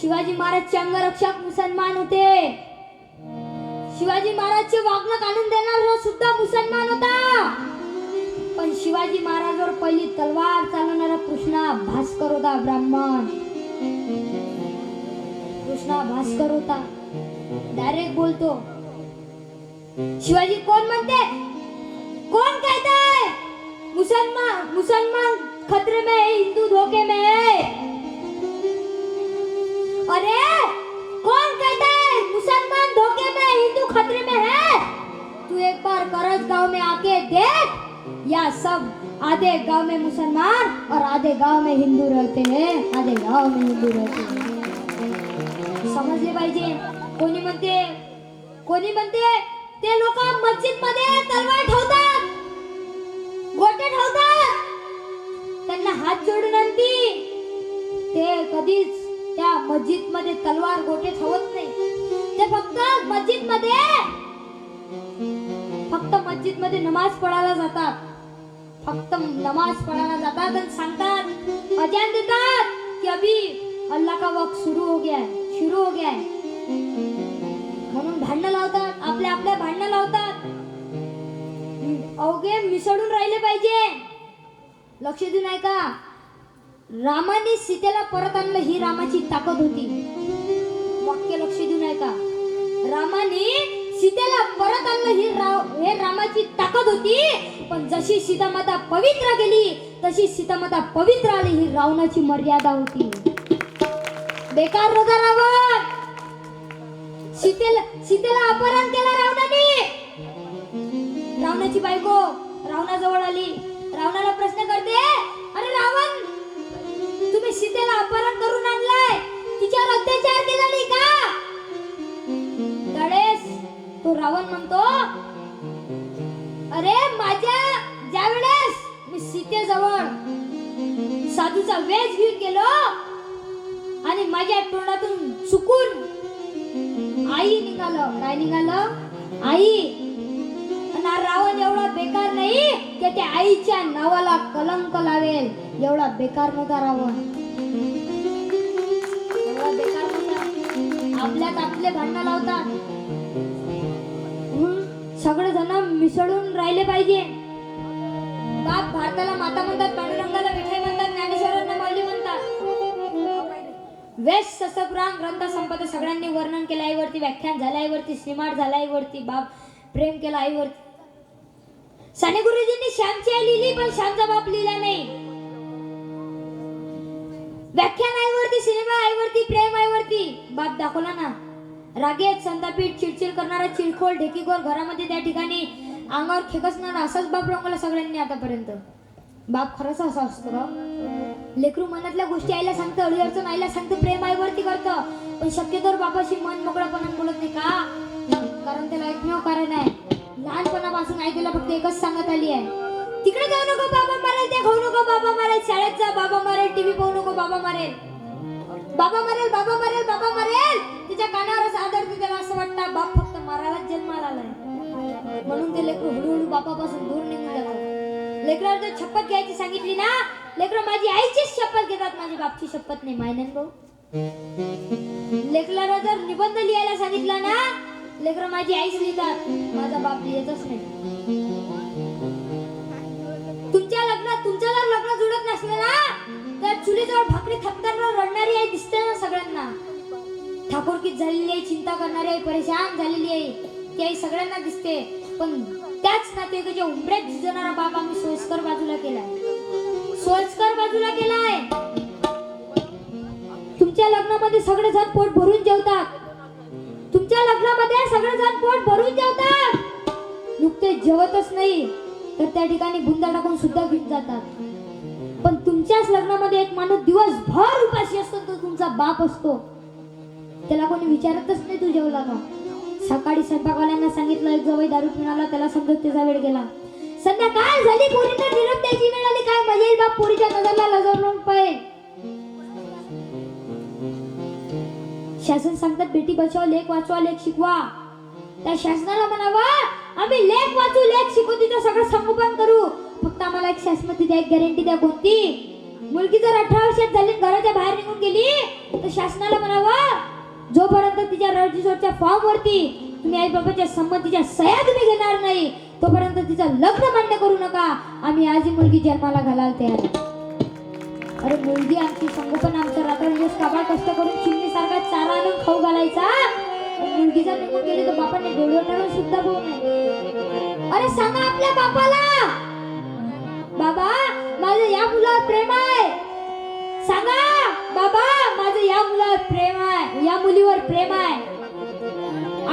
शिवाजी महाराजचे अंगरक्षक मुसलमान होते. शिवाजी महाराजचे वागणं काढून देणारा सुद्धा मुसलमान होता. पण शिवाजी महाराजवर पहिली तलवार चालवणारा कृष्णा भास्कर होता ब्राह्मण. कृष्णा भास्कर होता. डायरेक्ट बोलतो. शिवाजी कोण म्हणते? कोण कहते? मुसलमान मुसलमान खतरे में है हिंदू धोखे में. है करज गांव में आके देख या सब आधे गांव में मुसलमान और आधे गांव में हिंदू रहते हैं आधे गांव में हिंदू रहते हैं। समजले पाहिजे कोणी म्हणते कोणी म्हणते ते लोक मस्जिदमध्ये तलवार ठेवतात गोटे ठेवतात त्यांना हात जोडून आणती। ते कधीच त्या मस्जिदमध्ये तलवार गोटे ठेवत नाही। ते फक्त मस्जिदमध्ये मस्जिदमध्ये नमाज पडायला जातात. फक्त नमाज पडायला जातात आणि सांगतात अजान देतात की अभी अल्लाह का वक्त सुरू हो गया है शुरू हो गया है. म्हणून भांडणं लावतात आपल्या आपल्या भांडणं लावतात. अवघे मिसळून राहिले पाहिजे. लक्ष देऊन ऐका रामाने सीतेला परत आणलं ही रामाची ताकद होती. वाक्य लक्ष देऊन ऐका रामाने सीतेला परत आणलं ही हे रामाची ताकद होती. पण जशी सीतामाता पवित्र गेली तशी सीतामाता पवित्र आली ही रावणाची मर्यादा होती. बेकार होता रावण! सीतेला सीतेला अपहरण केलं रावणाने! रावणाची बायको रावणाजवळ आली. रावणाला प्रश्न करते रावण म्हणतो अरे माझ्या ज्या वेळेस मी सीतेजवळ साधूचा वेश घेऊन गेलो आणि माझ्या तोंडातून चुकून आई निघालं. काय निघालं? आई आणि रावण एवढा बेकार नाही की त्या आईच्या नावाला कलंक लावेल. एवढा बेकार नव्हता रावण. एवढा बेकार नव्हता आपल्यात आपले भांडण लावतात. मिसळून राहिले पाहिजे. बाप भारताला माता म्हणतात पांडुरंगाला मिठाई म्हणतात ज्ञानेश्वरांना माऊली म्हणतात. वेश ससपुराण ग्रंथ संपत सगळ्यांनी वर्णन केलं. आईवरती व्याख्यान झालं आईवरती श्रीमाट झालं आईवरती बाप प्रेम केलं आईवरती. साने गुरुजींनी श्यामची आई लिहिली पण श्यामचा बाप लिहिला नाही. व्याख्यान आईवरती सिनेमा आईवरती प्रेम आईवरती बाप दाखवला ना. रागेत संतापीठ चिडचिड करणारा चिडखोल ढेकीखोर घरामध्ये त्या ठिकाणी अंगावर खेकसणारा असाच बाप रंगला सगळ्यांनी आतापर्यंत. बाप खरंच असा असतो का लेकरू मनातल्या गोष्टी आईला सांगतं अळी अडचण आईला सांगतं प्रेम आईवरती करतं. पण शक्यतोवर बापाशी मन मोकळापणा बोलत नाही का? कारण त्याला एकमेव कारण आहे. लहानपणापासून आई फक्त एकच सांगत आली आहे. तिकडे जाऊ नको बाबा मारेल ते खाऊ नको बाबा मारेल शाळेत जा बाबा मारेल टीव्ही पाहू नको बाबा मारेल. बाबा मारेल बाबा मारेल बाबा मारेल. तिच्या कानावरच आदर त्याला असं वाटतं. बाप फक्त मारायलाच जन्माला आलाय. म्हणून ते लेकरू हळूहळू बापापासून दूर निघून जातात. लेकराला जर शपथ घ्यायची सांगितली ना लेकरं माझी आईचीच शपथ घेतात माझी बापची शपथ नाही मायनन भाऊ. लेकराला जर निबंध लिहायला सांगितला ना लेकर माझी आईच लिहितात माझा बाप लिहितच नाही. तुमच्या लग्नात तुमचं जर लग्न जुळत नसलं ना तर चुलीजवळ भाकरी थपताना रडणारी आई दिसते ना सगळ्यांना. ठाकूरकीत झालेली आहे चिंता करणारी आहे परेशान झालेली आहे. ती आई सगळ्यांना दिसते. पण त्याच नातेवाईकाच्या उंबऱ्यात झिजणारा बाप आम्ही सोयीस्कर बाजूला केलाय. सोयस्कर बाजूला केलाय. तुमच्या लग्नामध्ये सगळे जण पोट भरून जेवतात. तुमच्या लग्नामध्ये सगळे जण पोट भरून जेवतात. नुकते जेवतच नाही तर त्या ठिकाणी बुंदा टाकून सुद्धा घेऊन जातात. पण तुमच्याच लग्नामध्ये एक माणूस दिवसभर उपाशी असतो तो तुमचा बाप असतो. त्याला कोणी विचारतच नाही तू जेवला का? सकाळी स्वयंपाकवाल्यांना सांगितलं एक जवळ दारू पिणाला त्याला समजत त्याचा वेळ गेला. संध्याकाळ झाली पोरींना निरोप द्यायची वेळ आली काय मजा येईल बाप पोरीच्या नजरला लजवून पाय. शासन सांगतात बेटी बचाव लेख वाचवा लेख शिकवा. त्या शासनाला म्हणावा आम्ही लेख वाचू लेख शिकू तिथं सगळं संगोपन करू. फक्त आम्हाला एक शासनाची द्या एक गॅरंटी द्या कोणती? मुलगी जर अठरा वर्षात झाली घराच्या बाहेर निघून गेली तर तर शासनाला म्हणावं जोपर्यंत तिच्या रजिस्टरच्या फॉर्म वरती तुम्ही आई बाबाच्या संमतीच्या सह्या तुम्ही घेणार नाही तोपर्यंत तिचं लग्न मान्य करू नका. आम्ही आज ही मुलगी जन्माला घालायला तयार अरे मुलगी आमची संगोपन आमचं रात्रंदिवस काबाड कष्ट करून चिमणीसारखा चारा आणून खाऊ घालायचा. मुलगीचा निघून गेली तर बापाने डोळं टाळून सुद्धा बोल अरे सांगा आपल्या बापाला. बाबा माझं या मुलावर प्रेम आहे. सांगा बाबा. माझं या मुलावर प्रेम आहे या मुलीवर प्रेम आहे.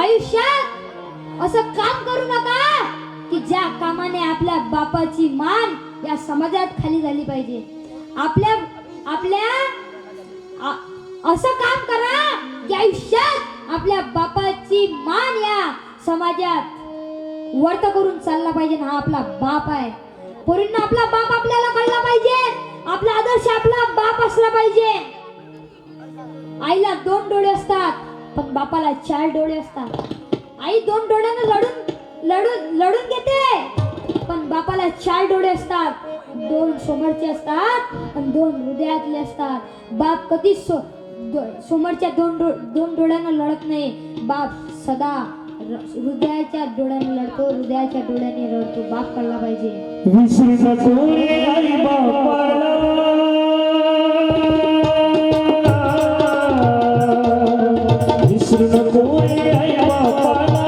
आयुष्यात असं काम करू नका की ज्या कामाने आपल्या बापाची मान या समाजात खाली झाली पाहिजे. आपल्या आपल्या असं काम करा की आयुष्यात आपल्या बापाची मान या समाजात वर्त करून चालला पाहिजे हा आपला बाप आहे. पोरींना आपला बाप आपल्याला कळला पाहिजे. आपला आदर्श आपला बाप असला पाहिजे. आईला दोन डोळे असतात पण बापाला चार डोळे असतात. आई दोन डोळ्यानं लढून लढून लढून घेते. पण बापाला चार डोळे असतात दोन समोरचे असतात आणि दोन हृदयातले असतात. बाप कधीच सो समोरच्या दोन डो दोन डोळ्यानं लढत नाही. बाप सदा हृदयाच्या डोळ्याने लढतो हृदयाच्या डोळ्याने लढतो बाप कळला पाहिजे. કૃષ્ણ કોઈ આવ્યા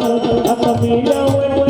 Hasta mi la